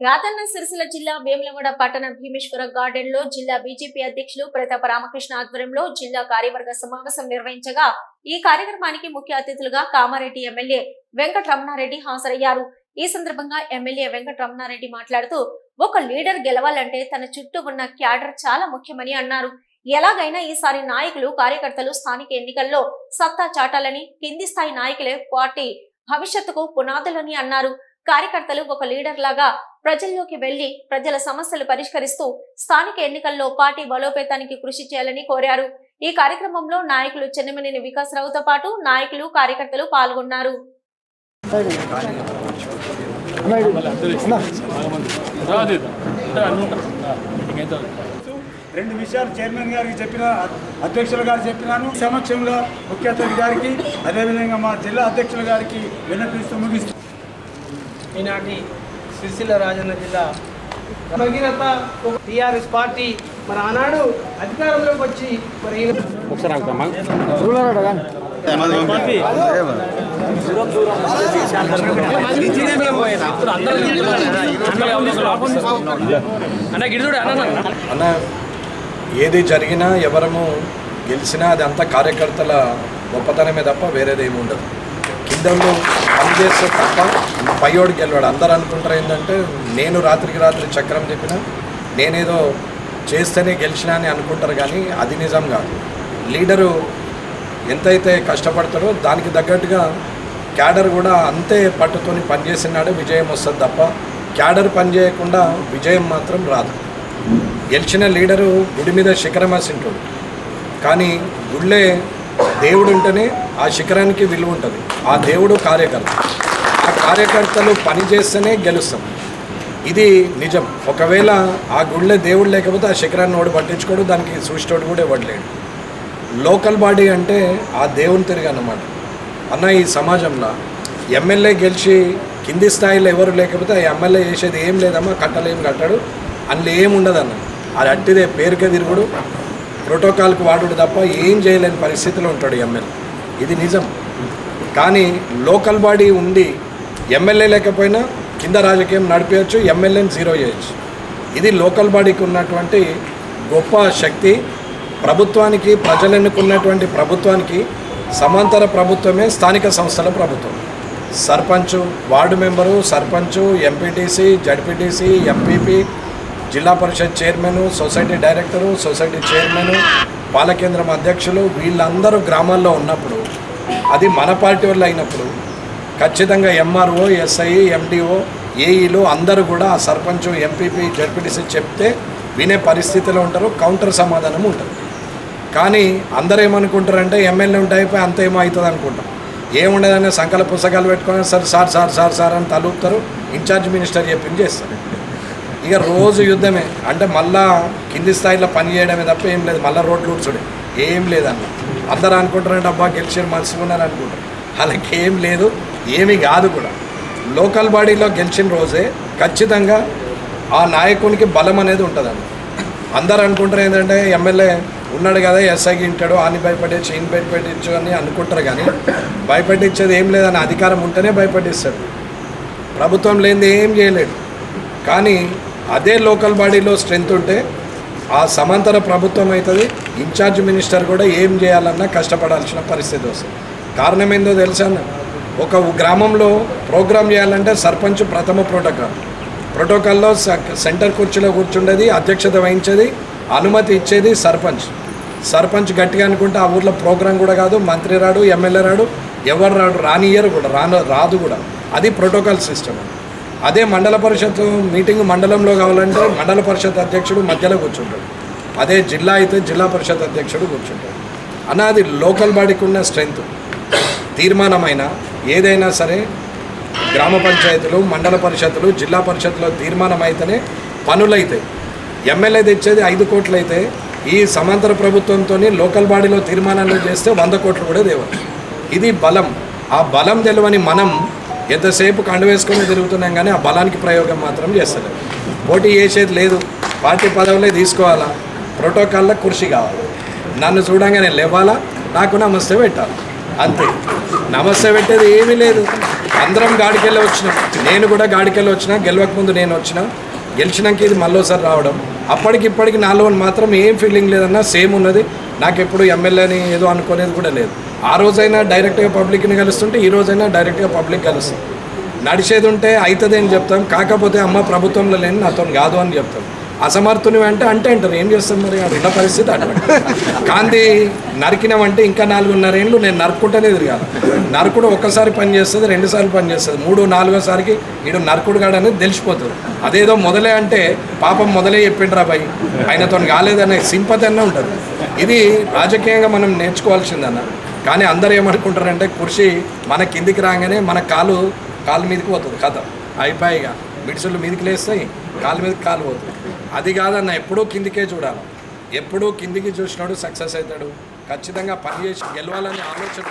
రాజన్న సిరిసిల్ల జిల్లా వేములవాడ పట్టణ భీమేశ్వర గార్డెన్లో జిల్లా బీజేపీ అధ్యక్షులు ప్రతాప రామకృష్ణ ఆధ్వర్యంలో జిల్లా కార్యవర్గ సమావేశం నిర్వహించగా ఈ కార్యక్రమానికి ముఖ్య అతిథులుగా కామారెడ్డి ఎమ్మెల్యే వెంకట రమణారెడ్డి హాజరయ్యారు. ఈ సందర్భంగా ఎమ్మెల్యే వెంకట రమణారెడ్డి మాట్లాడుతూ ఒక లీడర్ గెలవాలంటే తన చుట్టూ ఉన్న క్యాడర్ చాలా ముఖ్యమని అన్నారు. ఎలాగైనా ఈసారి నాయకులు కార్యకర్తలు స్థానిక ఎన్నికల్లో సత్తా చాటాలని కింది స్థాయి నాయకులే పార్టీ భవిష్యత్తుకు పునాదులని అన్నారు. కార్యకర్తలు ఒక లీడర్ లాగా ప్రజల్లోకి వెళ్ళి ప్రజల సమస్యలు పరిష్కరిస్తూ స్థానిక ఎన్నికల్లో పార్టీ బలోపేతానికి కృషి చేయాలని కోరారు. ఈ కార్యక్రమంలో నాయకులు చెన్నమనేని వికాసరావుతో పాటు నాయకులు కార్యకర్తలు పాల్గొన్నారు. రెండు విషయాలు చైర్మన్ గారికి చెప్పిన అధ్యక్షుల గారు చెప్పినాను. సమక్షంలో ముఖ్య అతిథి గారికి అదేవిధంగా మా జిల్లా అధ్యక్షుల గారికి విన్నపిస్తూ ముగిస్తూ ఈనాటి సిరిసిల్ల రాజన్న జిల్లా భగీరథ టీఆర్ఎస్ పార్టీ మరి ఆనాడు అధికారంలోకి వచ్చి మరి అన్న ఏది జరిగినా ఎవరము గెలిచినా అది అంతా కార్యకర్తల గొప్పతనమే తప్ప వేరేది ఏమి ఉండదు కిందలు పనిచేస్తే తప్ప పయ్యోడు గెలవాడు అందరు అనుకుంటారు ఏంటంటే నేను రాత్రికి రాత్రి చక్రం చెప్పిన నేనేదో చేస్తేనే గెలిచినా అని అనుకుంటారు కానీ అది నిజం కాదు. లీడరు ఎంతైతే కష్టపడతారో దానికి తగ్గట్టుగా క్యాడర్ కూడా అంతే పట్టుకొని పనిచేసినాడే విజయం వస్తుంది తప్ప క్యాడర్ పని చేయకుండా విజయం మాత్రం రాదు. గెలిచిన లీడరు గుడి మీద శిఖరం వేసింటాడు కానీ గుళ్ళే దేవుడు ఉంటేనే ఆ శిఖరానికి విలువ ఉంటుంది. ఆ దేవుడు కార్యకర్త. ఆ కార్యకర్తలు పని చేస్తేనే గెలుస్తాం. ఇది నిజం. ఒకవేళ ఆ గుళ్ళే దేవుడు లేకపోతే ఆ శిఖరాన్ని వాడు పట్టించుకోడు దానికి చూసేటోడు కూడా ఇవ్వట్లేడు లోకల్ బాడీ అంటే ఆ దేవుని తిరిగి అన్నమాట అన్న ఈ సమాజంలో ఎమ్మెల్యే గెలిచి కింది స్థాయిలో ఎవరు లేకపోతే ఆ ఎమ్మెల్యే చేసేది ఏం లేదమ్మా కట్టలేం కట్టాడు అందులో ఏం ఉండదన్న. అది అట్టిదే పేరుకే తిరుగుడు. ప్రోటోకాల్కి వాడుడు తప్ప ఏం చేయలేని పరిస్థితిలో ఉంటాడు ఎమ్మెల్యే. ఇది నిజం. కానీ లోకల్ బాడీ ఉండి ఎమ్మెల్యే లేకపోయినా కింద రాజకీయం నడిపేయచ్చు ఎమ్మెల్యేని జీరో చేయొచ్చు. ఇది లోకల్ బాడీకి ఉన్నటువంటి గొప్ప శక్తి. ప్రభుత్వానికి ప్రజలు ఎన్నుకున్నటువంటి ప్రభుత్వానికి సమాంతర ప్రభుత్వమే స్థానిక సంస్థల ప్రభుత్వం. Sarpanch ward member sarpanch MPTC ZPTC MPP zilla parishad chairman society director society chairman పాలకేంద్రం అధ్యక్షులు వీళ్ళందరూ గ్రామాల్లో ఉన్నప్పుడు అది మన పార్టీ వాళ్ళు అయినప్పుడు ఖచ్చితంగా ఎంఆర్ఓ ఎస్ఐ ఎండిఓ ఏఈలు అందరూ కూడా ఆ సర్పంచ్ ఎంపీపీ జడ్పీటీసీ చెప్తే వినే పరిస్థితిలో ఉంటారు కౌంటర్ సమాధానం ఉంటుంది. కానీ అందరూ ఏమనుకుంటారంటే ఎమ్మెల్యే ఉంటే అయిపోయి అంత ఏమో అవుతుంది అనుకుంటాం. ఏముండదనే సంకల పుస్తకాలు పెట్టుకొని sir sir sir sir sir అని తలుపుతారు ఇన్ఛార్జ్ మినిస్టర్ చెప్పింది చేస్తారు. ఇక రోజు యుద్ధమే. అంటే మళ్ళా కింది స్థాయిలో పని చేయడమే తప్ప ఏం లేదు. మళ్ళీ రోడ్లు ఊడ్చుడే ఏం లేదన్న. అందరూ అనుకుంటారంటే అబ్బా గెలిచారు మంచిగా ఉన్నారు అనుకుంటారు వాళ్ళకి ఏం లేదు ఏమీ కాదు కూడా. లోకల్ బాడీలో గెలిచిన రోజే ఖచ్చితంగా ఆ నాయకునికి బలం అనేది ఉంటుందండి అందరు అనుకుంటారు ఏంటంటే ఎమ్మెల్యే ఉన్నాడు కదా ఎస్ఐకి ఇంటాడు అని భయపడేచ్చు ఈయన భయపెట్టించు అని అనుకుంటారు కానీ భయపెట్టించేది ఏం లేదని అధికారం ఉంటేనే భయపెట్టిస్తాడు ప్రభుత్వం లేనిది ఏం చేయలేడు కానీ అదే లోకల్ బాడీలో స్ట్రెంత్ ఉంటే ఆ సమాంతర ప్రభుత్వం అవుతుంది. ఇన్ఛార్జ్ మినిస్టర్ కూడా ఏం చేయాలన్నా కష్టపడాల్సిన పరిస్థితి వస్తుంది. కారణం ఏందో తెలుసా ఒక గ్రామంలో ప్రోగ్రామ్ చేయాలంటే సర్పంచ్ ప్రథమ ప్రోటోకాల్. ప్రోటోకాల్లో సెంటర్ కుర్చీలో కూర్చుండేది అధ్యక్షత వహించేది అనుమతి ఇచ్చేది సర్పంచ్. సర్పంచ్ గట్టిగా అనుకుంటే ఆ ఊర్లో ప్రోగ్రాం కూడా కాదు మంత్రి రాడు ఎమ్మెల్యే రాడు ఎవరు రాడు రానియరు కూడా రాను రాదు కూడా. అది ప్రోటోకాల్ సిస్టమ్. అదే మండల పరిషత్ మీటింగ్ మండలంలో కావాలంటే మండల పరిషత్ అధ్యక్షుడు మధ్యలో కూర్చుంటాడు. అదే జిల్లా అయితే జిల్లా పరిషత్ అధ్యక్షుడు కూర్చుంటాడు. అన్నది లోకల్ బాడీకి ఉన్న స్ట్రెంగ్త్. తీర్మానమైన ఏదైనా సరే గ్రామ పంచాయతీలు మండల పరిషత్తులు జిల్లా పరిషత్లో తీర్మానం అయితేనే పనులైతాయి ఎమ్మెల్యే తెచ్చేది ఐదు కోట్లు అయితే ఈ సమాంతర ప్రభుత్వంతో లోకల్ బాడీలో తీర్మానాలు చేస్తే వంద కోట్లు కూడా తేవచ్చు ఇది బలం. ఆ బలం తెలియని మనం ఎంతసేపు కండు వేసుకొని తిరుగుతున్నాం కానీ ఆ బలానికి ప్రయోగం మాత్రం చేస్తలేదు పోటీ చేసేది లేదు. పార్టీ పదవులే తీసుకోవాలా? ప్రోటోకాల్లో కృషి కావాలి. నన్ను చూడంగానే లేవాలా? నాకు నమస్తే పెట్టాలి. అంతే. నమస్తే పెట్టేది ఏమీ లేదు. అందరం గాడికెళ్ళి వచ్చినాం. నేను కూడా గాడికెళ్ళి వచ్చిన గెలవక ముందు నేను వచ్చిన గెలిచినాక ఇది మళ్ళీసారి రావడం. అప్పటికి ఇప్పటికి నాలో మాత్రం ఏం ఫీలింగ్ లేదన్నా సేమ్ ఉన్నది. నాకు ఎప్పుడు ఎమ్మెల్యేని ఏదో అనుకునేది కూడా లేదు. ఆ రోజైనా డైరెక్ట్గా పబ్లిక్ని కలుస్తుంటే ఈ రోజైనా డైరెక్ట్గా పబ్లిక్ కలుస్తుంది. నడిచేది ఉంటే అవుతుంది అని చెప్తాం కాకపోతే అమ్మ ప్రభుత్వంలో లేని నాతో కాదు అని చెప్తాం. అసమర్థుని అంటే అంటే అంటారు. ఏం చేస్తాం మరి? అది ఉన్న పరిస్థితి అటువంటి కాంతి నరికినామంటే ఇంకా నాలుగున్నర ఏళ్ళు నేను నరుక్కుంటేనే తిరగాలి నరకుడు ఒక్కసారి పని చేస్తుంది రెండుసార్లు పని చేస్తుంది. మూడు నాలుగోసారికి ఈడు నరకుడు కాడు అనేది తెలిసిపోతుంది. అదేదో మొదలే అంటే పాపం మొదలే చెప్పిండ్రా బాయ్. ఆయనతో కాలేదనే సింపతి అన్న ఉంటుంది ఇది రాజకీయంగా మనం నేర్చుకోవాల్సిందన్న. కానీ అందరూ ఏమనుకుంటారంటే కృషి మన కిందికి రాగానే మన కాలు కాలు మీదకి పోతుంది. కథ. అయిపోయిగా. మిడిసులు మీదకి లేస్తాయి కాలు మీదకి కాలు పోతుంది. అది కాదన్న ఎప్పుడూ కిందికే చూడాలి. ఎప్పుడూ కిందికి చూసినాడు సక్సెస్ అవుతాడు. ఖచ్చితంగా పని చేసి గెలవాలనే ఆలోచన